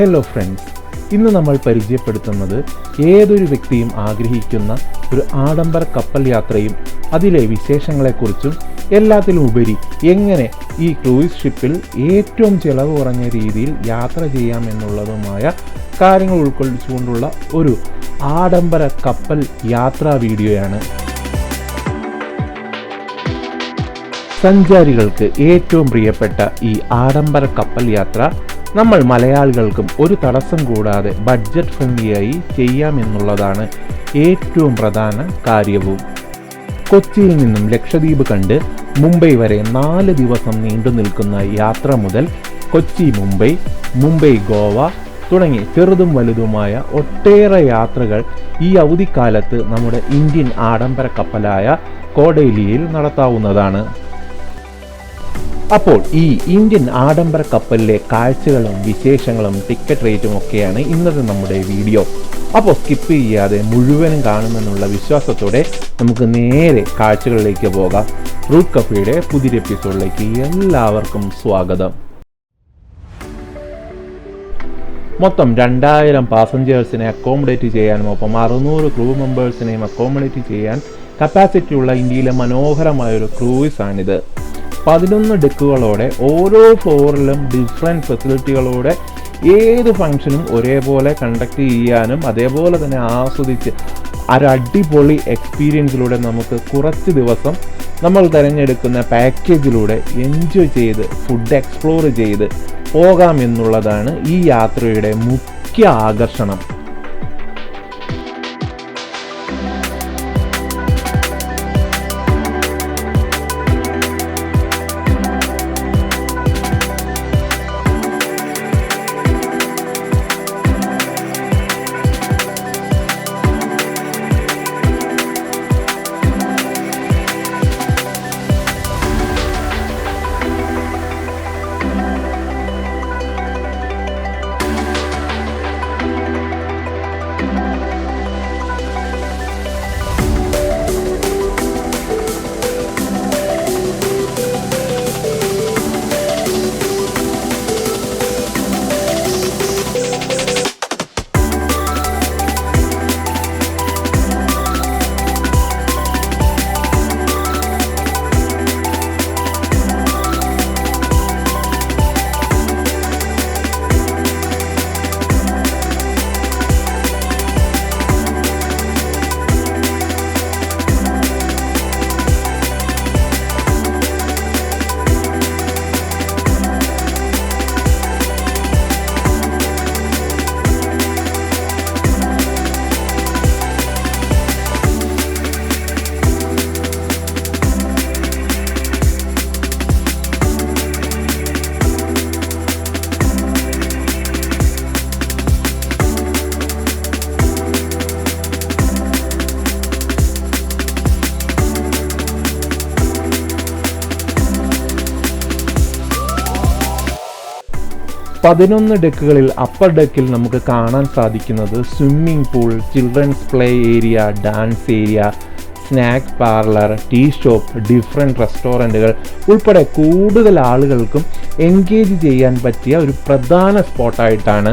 Hello friends ഇന്ന് നമ്മൾ പരിചയപ്പെടുത്തുന്നത് ഏതൊരു വ്യക്തിയും ആഗ്രഹിക്കുന്ന ഒരു ആഡംബര കപ്പൽ യാത്രയും അതിലെ വിശേഷങ്ങളെക്കുറിച്ചും എല്ലാത്തിലും ഉപരി എങ്ങനെ ഈ ക്രൂയിസ് ഷിപ്പിൽ ഏറ്റവും ചിലവ് കുറഞ്ഞ രീതിയിൽ യാത്ര ചെയ്യാം എന്നുള്ളതുമായ കാര്യങ്ങൾ ഉൾക്കൊള്ളിച്ചുകൊണ്ടുള്ള ഒരു ആഡംബര കപ്പൽ യാത്രാ വീഡിയോയാണ്. സഞ്ചാരികൾക്ക് ഏറ്റവും പ്രിയപ്പെട്ട ഈ ആഡംബര കപ്പൽ യാത്ര നമ്മൾ മലയാളികൾക്കും ഒരു തടസ്സം കൂടാതെ ബഡ്ജറ്റ് ഫ്രണ്ട്ലിയായി ചെയ്യാമെന്നുള്ളതാണ് ഏറ്റവും പ്രധാന കാര്യവും. കൊച്ചിയിൽ നിന്നും ലക്ഷദ്വീപ് കണ്ട് മുംബൈ വരെ നാല് ദിവസം നീണ്ടു നിൽക്കുന്ന യാത്ര മുതൽ കൊച്ചി മുംബൈ മുംബൈ ഗോവ തുടങ്ങി ചെറുതും വലുതുമായ ഒട്ടേറെ യാത്രകൾ ഈ അവധിക്കാലത്ത് നമ്മുടെ ഇന്ത്യൻ ആഡംബര കപ്പലായ കോഡേലിയിൽ നടത്താവുന്നതാണ്. അപ്പോൾ ഈ ഇന്ത്യൻ ആഡംബര കപ്പലിലെ കാഴ്ചകളും വിശേഷങ്ങളും ടിക്കറ്റ് റേറ്റും ഒക്കെയാണ് ഇന്നത്തെ നമ്മുടെ വീഡിയോ. അപ്പോൾ സ്കിപ്പ് ചെയ്യാതെ മുഴുവനും കാണുമെന്നുള്ള വിശ്വാസത്തോടെ നമുക്ക് നേരെ കാഴ്ചകളിലേക്ക് പോകാം. റൂട്ട് കഫയുടെ പുതിയ എപ്പിസോഡിലേക്ക് എല്ലാവർക്കും സ്വാഗതം. മൊത്തം രണ്ടായിരം പാസഞ്ചേഴ്സിനെ അക്കോമഡേറ്റ് ചെയ്യാനും ഒപ്പം അറുന്നൂറ് ക്രൂ മെമ്പേഴ്സിനെയും അക്കോമഡേറ്റ് ചെയ്യാൻ കപ്പാസിറ്റിയുള്ള ഇന്ത്യയിലെ മനോഹരമായ ഒരു ക്രൂയിസ് ആണിത് പതിനൊന്ന് ഡെക്കുകളോടെ ഓരോ ഫ്ലോറിലും ഡിഫറെന്റ് ഫെസിലിറ്റികളോടെ ഏത് ഫങ്ഷനും ഒരേപോലെ കണ്ടക്ട് ചെയ്യാനും അതേപോലെ തന്നെ ആസ്വദിച്ച് ഒരു അടിപൊളി എക്സ്പീരിയൻസിലൂടെ നമുക്ക് കുറച്ച് ദിവസം നമ്മൾ തിരഞ്ഞെടുക്കുന്ന പാക്കേജിലൂടെ എൻജോയ് ചെയ്ത് ഫുഡ് എക്സ്പ്ലോർ ചെയ്ത് പോകാം എന്നുള്ളതാണ് ഈ യാത്രയുടെ മുഖ്യ ആകർഷണം. പതിനൊന്ന് ഡെക്കുകളിൽ അപ്പർ ഡെക്കിൽ നമുക്ക് കാണാൻ സാധിക്കുന്നത് swimming pool children's play area dance area snack parlour tea shop different റെസ്റ്റോറന്റുകൾ ഉൾപ്പെടെ കൂടുതൽ ആളുകൾക്കും എൻഗേജ് ചെയ്യാൻ പറ്റിയ ഒരു പ്രധാന സ്പോട്ടായിട്ടാണ്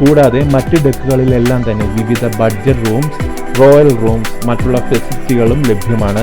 കൂടാതെ മറ്റ് ഡെക്കുകളിലെല്ലാം തന്നെ വിവിധ ബഡ്ജറ്റ് റൂംസ് റോയൽ റൂംസ് മറ്റുള്ള ഫെസിലിറ്റികളും ലഭ്യമാണ്.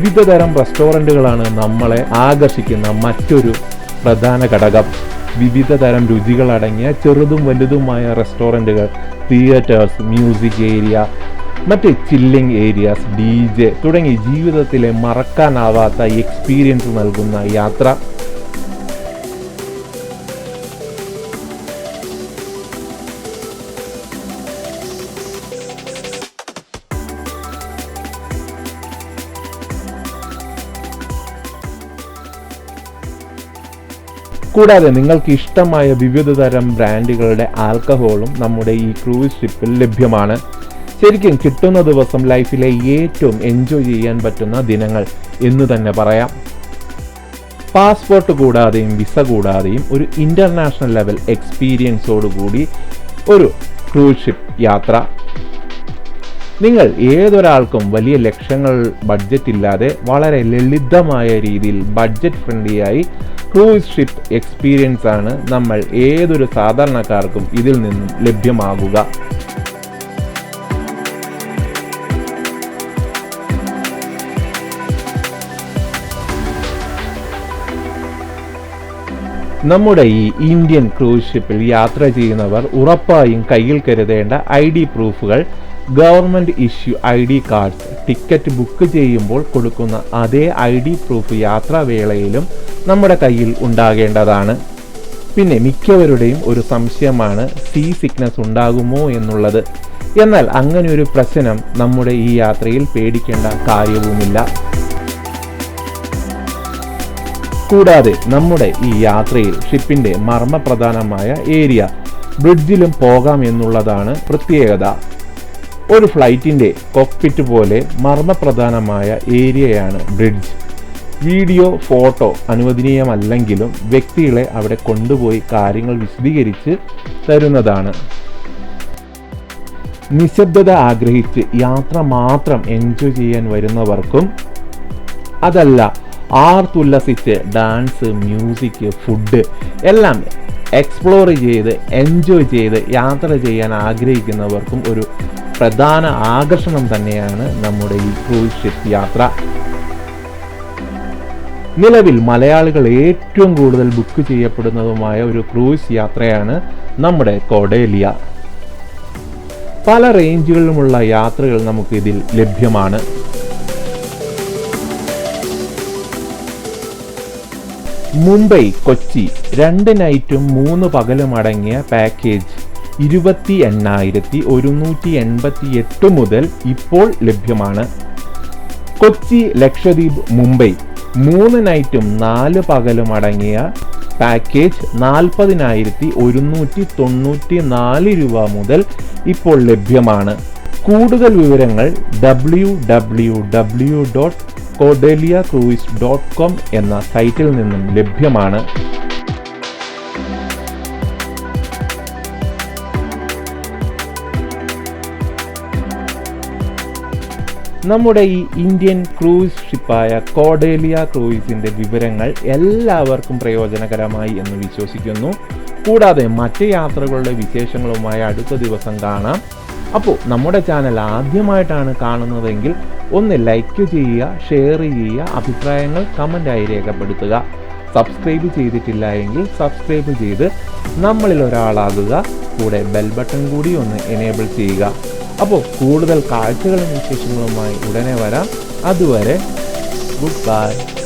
വിവിധ തരം റെസ്റ്റോറന്റുകളാണ് നമ്മളെ ആകർഷിക്കുന്ന മറ്റൊരു പ്രധാന ഘടകം. വിവിധ തരം രുചികളടങ്ങിയ ചെറുതും വലുതുമായ റെസ്റ്റോറന്റുകൾ തിയേറ്റേഴ്സ് മ്യൂസിക് ഏരിയ മറ്റ് ചില്ലിംഗ് ഏരിയാസ് ഡി ജെ തുടങ്ങി ജീവിതത്തിലെ മറക്കാനാവാത്ത എക്സ്പീരിയൻസ് നൽകുന്ന യാത്ര. കൂടാതെ നിങ്ങൾക്ക് ഇഷ്ടമായ വിവിധ തരം ബ്രാൻഡുകളുടെ ആൽക്കഹോളും നമ്മുടെ ഈ ക്രൂയിസ് ഷിപ്പിൽ ലഭ്യമാണ്. ശരിക്കും കിട്ടുന്ന ദിവസം ലൈഫിലെ ഏറ്റവും എൻജോയ് ചെയ്യാൻ പറ്റുന്ന ദിനങ്ങൾ എന്ന് തന്നെ പറയാം. പാസ്പോർട്ട് കൂടാതെയും വിസ കൂടാതെയും ഒരു ഇന്റർനാഷണൽ ലെവൽ എക്സ്പീരിയൻസോടുകൂടി ഒരു ക്രൂസ് ഷിപ്പ് യാത്ര. നിങ്ങൾ ഏതൊരാൾക്കും വലിയ ലക്ഷ്യങ്ങൾ ബഡ്ജറ്റ് ഇല്ലാതെ വളരെ ലളിതമായ രീതിയിൽ ബഡ്ജറ്റ് ഫ്രണ്ട്ലിയായി ക്രൂസ് എക്സ്പീരിയൻസ് ആണ് നമ്മൾ ഏതൊരു സാധാരണക്കാർക്കും ഇതിൽ നിന്നും ലഭ്യമാകുക. നമ്മുടെ ഈ ഇന്ത്യൻ ക്രൂസ് ഷിപ്പിൽ യാത്ര ചെയ്യുന്നവർ ഉറപ്പായും കയ്യിൽ കരുതേണ്ട I D പ്രൂഫുകൾ government issue I D cards ticket book ചെയ്യുമ്പോൾ കൊടുക്കുന്ന അതേ ഐ ഡി പ്രൂഫ് യാത്രാവേളയിലും നമ്മുടെ കയ്യിൽ ഉണ്ടാകേണ്ടതാണ്. പിന്നെ മിക്കവരുടെയും ഒരു സംശയമാണ് സീ സിക്നസ് ഉണ്ടാകുമോ എന്നുള്ളത്. എന്നാൽ അങ്ങനെ ഒരു പ്രശ്നം നമ്മുടെ ഈ യാത്രയിൽ പേടിക്കേണ്ട കാര്യവുമില്ല. കൂടാതെ നമ്മുടെ ഈ യാത്രയിൽ ഷിപ്പിന്റെ മർമ്മപ്രധാനമായ ഏരിയ ബ്രിഡ്ജിലും പോകാം എന്നുള്ളതാണ് പ്രത്യേകത. ഒരു ഫ്ലൈറ്റിന്റെ കോക്പിറ്റ് പോലെ മർമ്മപ്രധാനമായ ഏരിയയാണ് ബ്രിഡ്ജ്. വീഡിയോ ഫോട്ടോ അനുവദനീയമല്ലെങ്കിലും വ്യക്തികളെ അവിടെ കൊണ്ടുപോയി കാര്യങ്ങൾ വിശദീകരിച്ച് തരുന്നതാണ്. നിശബ്ദത ആഗ്രഹിച്ച് യാത്ര മാത്രം എൻജോയ് ചെയ്യാൻ വരുന്നവർക്കും അതല്ല ആർത്തുല്ലസിച്ച് ഡാൻസ് മ്യൂസിക് ഫുഡ് എല്ലാം എക്സ്പ്ലോർ ചെയ്ത് എൻജോയ് ചെയ്ത് യാത്ര ചെയ്യാൻ ആഗ്രഹിക്കുന്നവർക്കും ഒരു പ്രധാന ആകർഷണം തന്നെയാണ് നമ്മുടെ ഈ ക്രൂസ് ഷിപ്പ് യാത്ര. നിലവിൽ മലയാളികൾ ഏറ്റവും കൂടുതൽ ബുക്ക് ചെയ്യപ്പെടുന്നതുമായ ഒരു ക്രൂസ് യാത്രയാണ് നമ്മുടെ കൊടേലിയ പല റേഞ്ചുകളിലുമുള്ള യാത്രകൾ നമുക്ക് ഇതിൽ ലഭ്യമാണ്. മുംബൈ കൊച്ചി രണ്ട് നൈറ്റും മൂന്ന് പകലും അടങ്ങിയ പാക്കേജ് ഇരുപത്തി എണ്ണായിരത്തി ഒരുന്നൂറ്റി എൺപത്തി എട്ട് മുതൽ ഇപ്പോൾ ലഭ്യമാണ്. കൊച്ചി ലക്ഷദ്വീപ് മുംബൈ മൂന്ന് നൈറ്റും നാല് പകലും അടങ്ങിയ പാക്കേജ് നാൽപ്പതിനായിരത്തി ഒരുന്നൂറ്റി തൊണ്ണൂറ്റി നാല് രൂപ മുതൽ ഇപ്പോൾ ലഭ്യമാണ്. കൂടുതൽ വിവരങ്ങൾ W W W dot Cordelia cruise dot com എന്ന സൈറ്റിൽ നിന്നും ലഭ്യമാണ്. നമ്മുടെ ഈ ഇന്ത്യൻ ക്രൂയിസ് ഷിപ്പായ കോഡേലിയ ക്രൂയിസിന്റെ വിവരങ്ങൾ എല്ലാവർക്കും പ്രയോജനകരമായി എന്ന് വിശ്വസിക്കുന്നു. കൂടാതെ മറ്റ് യാത്രകളുടെ വിശേഷങ്ങളുമായി അടുത്ത ദിവസം കാണാം. അപ്പോൾ നമ്മുടെ ചാനൽ ആദ്യമായിട്ടാണ് കാണുന്നതെങ്കിൽ ഒന്ന് ലൈക്ക് ചെയ്യുക ഷെയർ ചെയ്യുക അഭിപ്രായങ്ങൾ കമന്റായി രേഖപ്പെടുത്തുക. സബ്സ്ക്രൈബ് ചെയ്തിട്ടില്ല എങ്കിൽ സബ്സ്ക്രൈബ് ചെയ്ത് നമ്മളിൽ ഒരാളാകുക. കൂടെ ബെൽ ബട്ടൺ കൂടി ഒന്ന് എനേബിൾ ചെയ്യുക. അപ്പോൾ കൂടുതൽ കാഴ്ചകളും വിശേഷങ്ങളുമായി ഉടനെ വരാം. അതുവരെ ഗുഡ് ബൈ